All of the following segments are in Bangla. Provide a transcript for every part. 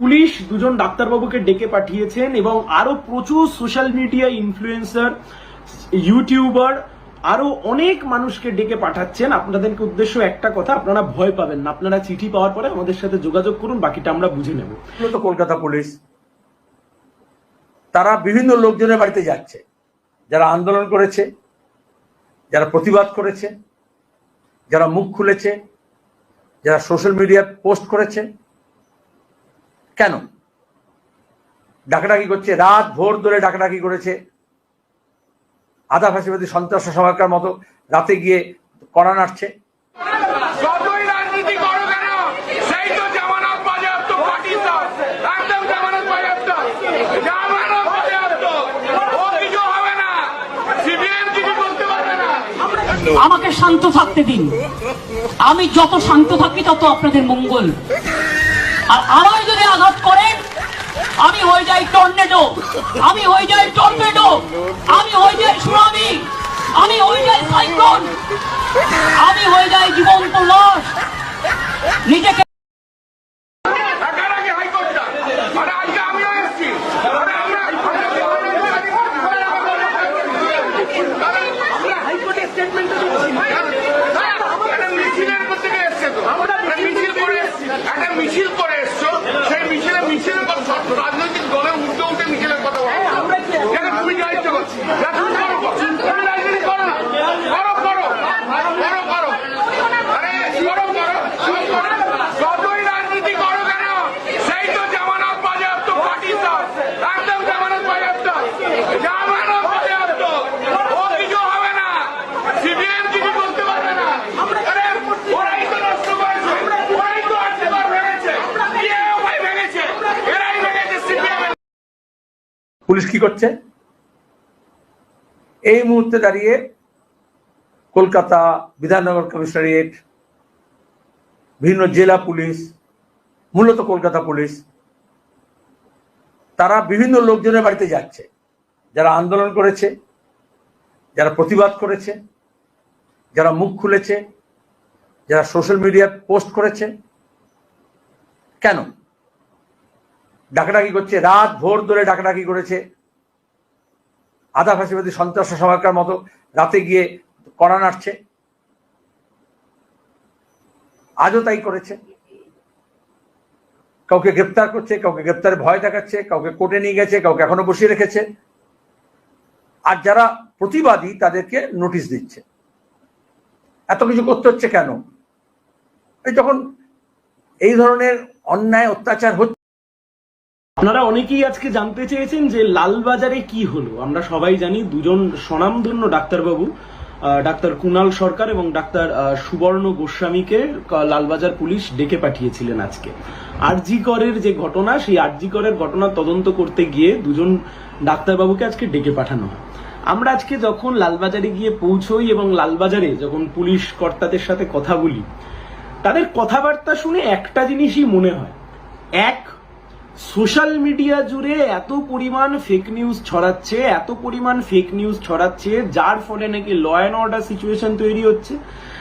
পুলিশ দুজন ডাক্তারবাবুকে ডেকে পাঠিয়েছেন এবং আরও প্রচুর সোশ্যাল মিডিয়া ইনফ্লুয়েন্সার ইউটিউবার আরও অনেক মানুষকে ডেকে পাঠাচ্ছেন। আপনাদেরকে উদ্দেশ্য একটা কথা, আপনারা ভয় পাবেন না। আপনারা চিঠি পাওয়ার পরে আমাদের সাথে যোগাযোগ করুন, বাকিটা আমরা বুঝে নেব। মূলত কলকাতা পুলিশ। তারা বিভিন্ন লোকজনের বাড়িতে যাচ্ছে। যারা আন্দোলন করেছে, যারা প্রতিবাদ করেছে, যারা মুখ খুলেছে, যারা সোশ্যাল মিডিয়া পোস্ট করেছে। কেন? ডাকাডাকি করছে রাত ভোর ধরে ডাকাডাকি করেছে। আধা ফাঁসিবাদী সন্ত্রাস সমাকার মতো রাতে গিয়ে কড়া নাড়ছে। আমাকে শান্ত থাকতে দিন। আমি যত শান্ত থাকি তত আপনাদের মঙ্গল। আর আমায় যদি আঘাত করেন, আমি হয়ে যাই টর্নেডো, আমি হয়ে যাই টর্নেডো, আমি হয়ে যাই সুনামি, আমি হয়ে যাই সাইক্লোন, আমি হয়ে যাই জীবন্ত লাশ। নিজেকে একার আগে হাইকোর্টটা আরে আজকে আমিও এসেছি আরে আমরা হাইকোর্টের স্টেটমেন্ট মিছিলের করতে গিয়ে এসছে তো একটা মিছিল করে এসছি একটা মিছিল করে এসছো সেই মিছিলে মিছিলের কথা সব রাজনৈতিক দলে উঠতে উঠে মিছিলের কথা বলো যেন তুমি দায়িত্ব করছি যা তুমি করো করো। তুমি রাজনীতি করো না করো করো করো করো আরে করো করো তুমি করো। যতই রাজনীতি করো কেন সেই তো জামানত বাজেয়াপ্ত পার্টির দল একদম জামানত বাজেয়াপ্ত জামানত বাজেয়াপ্ত ও কিছু হবে না সিপিএম কিছু করতে পারবে না আরে ওরাই তো নষ্ট করেছে ওরাই তো আর্থিকর ভেঙেছে ভাই ভেঙেছে এরাই ভেঙেছে সিপিএম পুলিশ কি করছে? এই মুহূর্তে দাঁড়িয়ে কলকাতা বিধাননগর কমিশনারিয়েট বিভিন্ন জেলা পুলিশ, মূলত কলকাতা পুলিশ, তারা বিভিন্ন লোকজনের বাড়িতে যাচ্ছে। যারা আন্দোলন করেছে, যারা প্রতিবাদ করেছে, যারা মুখ খুলেছে, যারা সোশ্যাল মিডিয়া পোস্ট করেছে। কেন? ডাকাডাকি করছে, রাত ভোর ধরে ডাকাডাকি করেছে। আধা ফাঁসিবাদী সন্ত্রাস সমাকার মতো রাতে গিয়ে কড়া নাড়ছে। আজও তাই করেছে। কাউকে গ্রেপ্তার করছে, কাউকে গ্রেপ্তারে ভয় দেখাচ্ছে, কাউকে কোর্টে নিয়ে গেছে, কাউকে এখনও বসিয়ে রেখেছে। আর যারা প্রতিবাদী, তাদেরকে নোটিশ দিচ্ছে। এত কিছু করতে হচ্ছে কেন? যখন এই ধরনের অন্যায়, অত্যাচার হচ্ছে আপনারা অনেকেই আজকে জানতে চেয়েছেন যে লালবাজারে কি হলো। আমরা সবাই জানি দুজন স্বনামধন্য ডাক্তারবাবু ডাক্তার কুনাল সরকার এবং ডাক্তার সুবর্ণ গোস্বামীকে লালবাজার পুলিশ ডেকে পাঠিয়েছিলেন আজকে। আরজি করের যে ঘটনা, সেই আরজি করের ঘটনা তদন্ত করতে গিয়ে দুজন ডাক্তারবাবুকে আজকে ডেকে পাঠানো হয়। আমরা আজকে যখন লালবাজারে গিয়ে পৌঁছই এবং লালবাজারে যখন পুলিশ কর্তাদের সাথে কথা বলি, তাদের কথাবার্তা শুনে একটা জিনিসই মনে হয়। এক সোশ্যাল মিডিয়া জুড়ে এত পরিমাণ ফেক নিউজ ছড়াচ্ছে, এত পরিমাণ ফেক নিউজ ছড়াচ্ছে, যার ফলে নাকি ল অ্যান্ড অর্ডার সিচুয়েশন তৈরি হচ্ছে,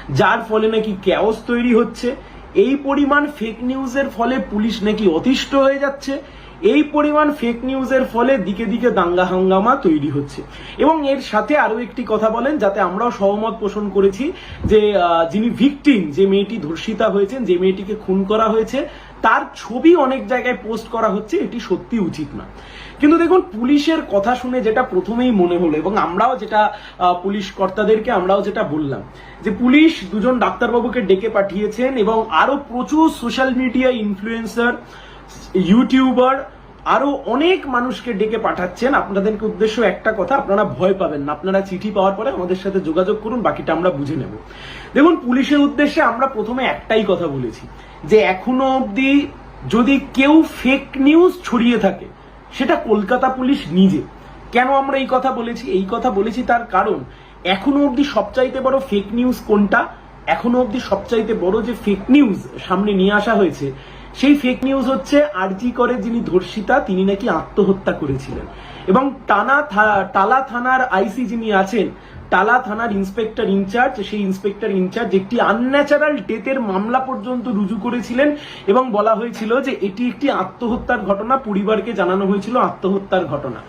যার ফলে নাকি ক্যাওস তৈরি হচ্ছে। এই পরিমাণ ফেক নিউজের ফলে পুলিশ নাকি অতিষ্ঠ হয়ে যাচ্ছে। এই পরিমাণ ফেক নিউজের ফলে দিকে দিকে দাঙ্গা হাঙ্গামা তৈরি হচ্ছে। এবং এর সাথে আরও একটি কথা বলেন, যাতে আমরাও সহমত পোষণ করেছি যে যিনি ভিকটিম যে মেয়েটি ধর্ষিতা হয়েছেন, যে মেয়েটিকে খুন করা হয়েছে, তার ছবি অনেক জায়গায় পোস্ট করা হচ্ছে, এটি সত্যি উচিত না কিন্তু দেখুন, পুলিশের কথা শুনে যেটা প্রথমেই মনে হলো, এবং আমরাও যেটা পুলিশ কর্তাদেরকে আমরাও যেটা বললাম, যে পুলিশ দুজন ডাক্তারবাবুকে ডেকে পাঠিয়েছেন, এবং আরও প্রচুর সোশ্যাল মিডিয়া ইনফ্লুয়েন্সার ইউটিউবার আরও অনেক মানুষকে ডেকে পাঠাচ্ছেন। আপনাদেরকে উদ্দেশ্য একটা কথা, আপনারা ভয় পাবেন না। আপনারা চিঠি পাওয়ার পরে আমাদের সাথে যোগাযোগ করুন, বাকিটা আমরা বুঝে নেব। দেখুন, পুলিশের উদ্দেশ্যে আমরা প্রথমে একটাই কথা বলেছি যে এখনও অবধি যদি কেউ ফেক নিউজ ছড়িয়ে থাকে, সেটা কলকাতা পুলিশ নিজে। কেন আমরা এই কথা বলেছি? এই কথা বলেছি তার কারণ, এখনও অবধি সবচাইতে বড় ফেক নিউজ কোনটা? এখনও অবধি সবচাইতে বড় যে ফেক নিউজ সামনে নিয়ে আসা হয়েছে সেই ফেক নিউজ হচ্ছে আরজি করে যিনি ধর্ষিতা, তিনি নাকি আত্মহত্যা করেছিলেন। এবং টানা টালা থানার আইসি যিনি আছেন, টালা থানার ইন্সপেক্টর ইনচার্জ সেই ইন্সপেক্টর ইনচার্জ একটি আনন্যাচারাল ডেথের মামলা পর্যন্ত রুজু করেছিলেন এবং বলা হয়েছিল যে এটি একটি আত্মহত্যার ঘটনা, পরিবারকে জানানো হয়েছিল আত্মহত্যার ঘটনা।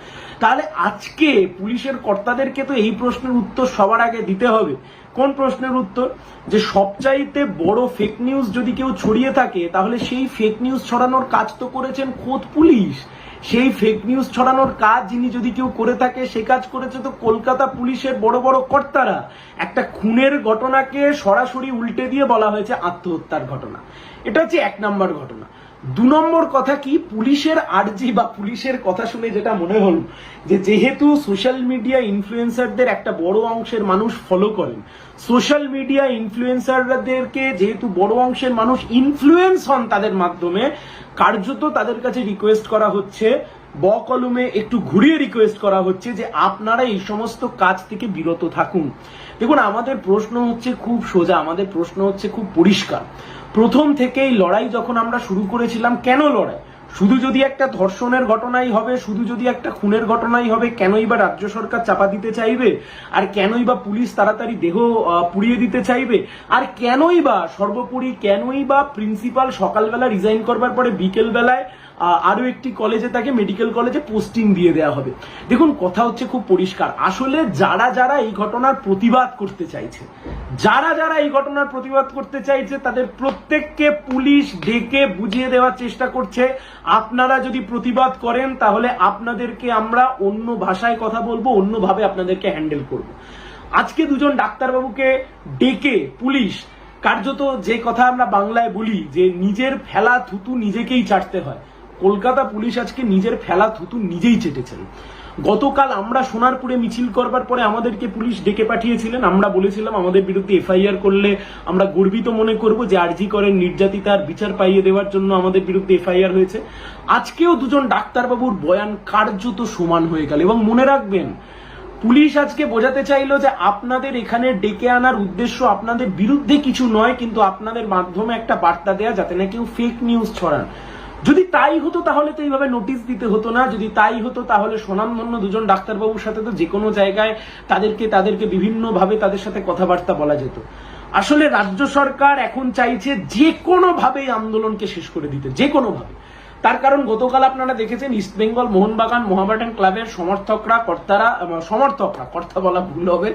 তাহলে আজকে পুলিশের কর্তাদেরকে তো এই প্রশ্নের উত্তর সবার আগে দিতে হবে। কোন প্রশ্নের উত্তর? যে সবচাইতে বড় ফেক নিউজ যদি কেউ ছড়িয়ে থাকে, তাহলে সেই ফেক নিউজ ছড়ানোর কাজ তো করেছেন খোদ পুলিশ। সেই ফেক নিউজ ছড়ানোর কাজ যিনি যদি কেউ করে থাকে, সে কাজ করেছে তো কলকাতা পুলিশের বড় বড় কর্তারা। একটা খুনের ঘটনাকে সরাসরি উল্টে দিয়ে বলা হয়েছে আত্মহত্যার ঘটনা। এটা হচ্ছে এক নম্বর ঘটনা। দু নম্বর কথা কি? পুলিশের আর্জি বা পুলিশের কথা শুনে যেটা মনে হল, যে যেহেতু সোশ্যাল মিডিয়া ইনফ্লুয়েন্সারদের একটা বড় অংশের মানুষ ফলো করেন সোশ্যাল মিডিয়া ইনফ্লুয়েন্সারদেরকে যেহেতু বড় অংশের মানুষ ইনফ্লুয়েন্স হন তাদের মাধ্যমে, কার্যত তাদের কাছে রিকোয়েস্ট করা হচ্ছে ব কলমে একটু ঘুরিয়ে রিকোয়েস্ট করা হচ্ছে যে আপনারা এই সমস্ত কাজ থেকে বিরত থাকুন। দেখুন, আমাদের প্রশ্ন হচ্ছে খুব সোজা, আমাদের প্রশ্ন হচ্ছে খুব পরিষ্কার। প্রথম থেকেই লড়াই যখন আমরা শুরু করেছিলাম, কেন লড়াই? শুধু যদি একটা ধর্ষণের ঘটনাই হবে, শুধু যদি একটা খুনের ঘটনাই হবে, কেনই বা রাজ্য সরকার চাপা দিতে চাইবে? আর কেনই বা পুলিশ তাড়াতাড়ি দেহ পুড়িয়ে দিতে চাইবে? আর কেনই বা সর্বোপরি কেনই বা প্রিন্সিপাল সকালবেলা রিজাইন করবার পরে বিকেল বেলায় আহ, আরও একটি কলেজে তাকে মেডিকেল কলেজে পোস্টিং দিয়ে দেওয়া হবে। দেখুন কথা হচ্ছে খুব পরিষ্কার। আসলে যারা যারা এই ঘটনার প্রতিবাদ করতে চাইছে যারা যারা এই ঘটনার প্রতিবাদ করতে চাইছে তাদের প্রত্যেককে পুলিশ ডেকে বুঝিয়ে দেওয়ার চেষ্টা করছে। আপনারা যদি প্রতিবাদ করেন তাহলে আপনাদেরকে আমরা অন্য ভাষায় কথা বলব অন্যভাবে আপনাদেরকে হ্যান্ডেল করব। আজকে দুজন ডাক্তারবাবুকে ডেকে পুলিশ কার্যত যে কথা আমরা বাংলায় বলি যে নিজের ফেলা থুতু নিজেকেই চাটতে হয়। কলকাতা পুলিশ আজকে নিজের ফেলা থুতু নিজেই চেটেছেন। গতকাল আমরা সোনারপুরে মিছিল করবার পরে আমাদেরকে পুলিশ ডেকে পাঠিয়েছিলেন। আমরা বলেছিলাম, আমাদের বিরুদ্ধে এফআইআর করলে আমরা গর্বিত মনে করব যে আরজি করেন নির্যাতিতার বিচার পাইয়ে দেওয়ার জন্য আমাদের বিরুদ্ধে এফআইআর হয়েছে। আজকেও দুজন ডাক্তারবাবুর বয়ান কার্যত সমান হয়ে গেল এবং মনে রাখবেন, পুলিশ আজকে বোঝাতে চাইলো যে আপনাদের এখানে ডেকে আনার উদ্দেশ্য আপনাদের বিরুদ্ধে কিছু নয়, কিন্তু আপনাদের মাধ্যমে একটা বার্তা দেয়া যাতে না কেউ ফেক নিউজ ছড়ান। যদি তাই হতো তাহলে তো এইভাবে নোটিশ দিতে হতো না। যদি তাই হতো তাহলে সোনামধন্য দুজন ডাক্তারবাবুর সাথে তো যে কোনো জায়গায় তাদেরকে তাদেরকে বিভিন্নভাবে তাদের সাথে কথাবার্তা বলা যেত। আসলে রাজ্য সরকার এখন চাইছে যে কোনোভাবেই আন্দোলনকে শেষ করে দিতে যে কোনো ভাবে তার কারণ গতকাল আপনারা দেখেছেন ইস্ট বেঙ্গল মোহনবাগান মোহামেডান ক্লাবের সমর্থকরা, কর্তারা সমর্থকরা, কর্তা বলা ভুল হবে,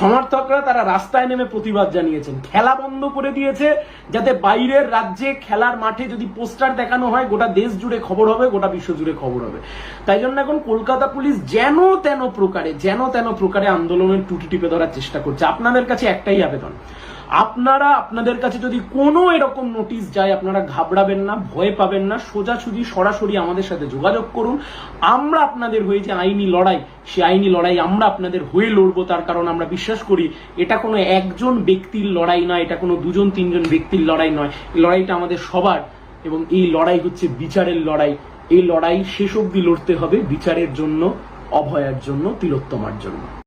সমর্থকরা তারা রাস্তায় নেমে প্রতিবাদ জানিয়েছেন। খেলা বন্ধ করে দিয়েছে যাতে বাইরের রাজ্যে খেলার মাঠে যদি পোস্টার দেখানো হয়, গোটা দেশ জুড়ে খবর হবে, গোটা বিশ্ব জুড়ে খবর হবে। তাই জন্য এখন কলকাতা পুলিশ যেন তেন প্রকারে, যেন তেন প্রকারে আন্দোলনের টুটি টিপে ধরার চেষ্টা করছে। আপনাদের কাছে একটাই আবেদন। আপনারা, আপনাদের কাছে যদি কোনো এরকম নোটিশ যায়, আপনারা ঘাবড়াবেন না, ভয় পাবেন না, সোজাসুজি, সরাসরি আমাদের সাথে যোগাযোগ করুন। আমরা আপনাদের হয়ে যে আইনি লড়াই। সে আইনি লড়াই আমরা আপনাদের হয়ে লড়বো, তার কারণ আমরা বিশ্বাস করি, এটা কোনো একজন ব্যক্তির লড়াই নয়, এটা কোনো দুজন, তিনজন ব্যক্তির লড়াই নয়। এই লড়াইটা আমাদের সবার, এবং এই লড়াই হচ্ছে বিচারের লড়াই। এই লড়াই শেষ অবধি লড়তে হবে বিচারের জন্য, অভয়ার জন্য, তিলোত্তমার জন্য।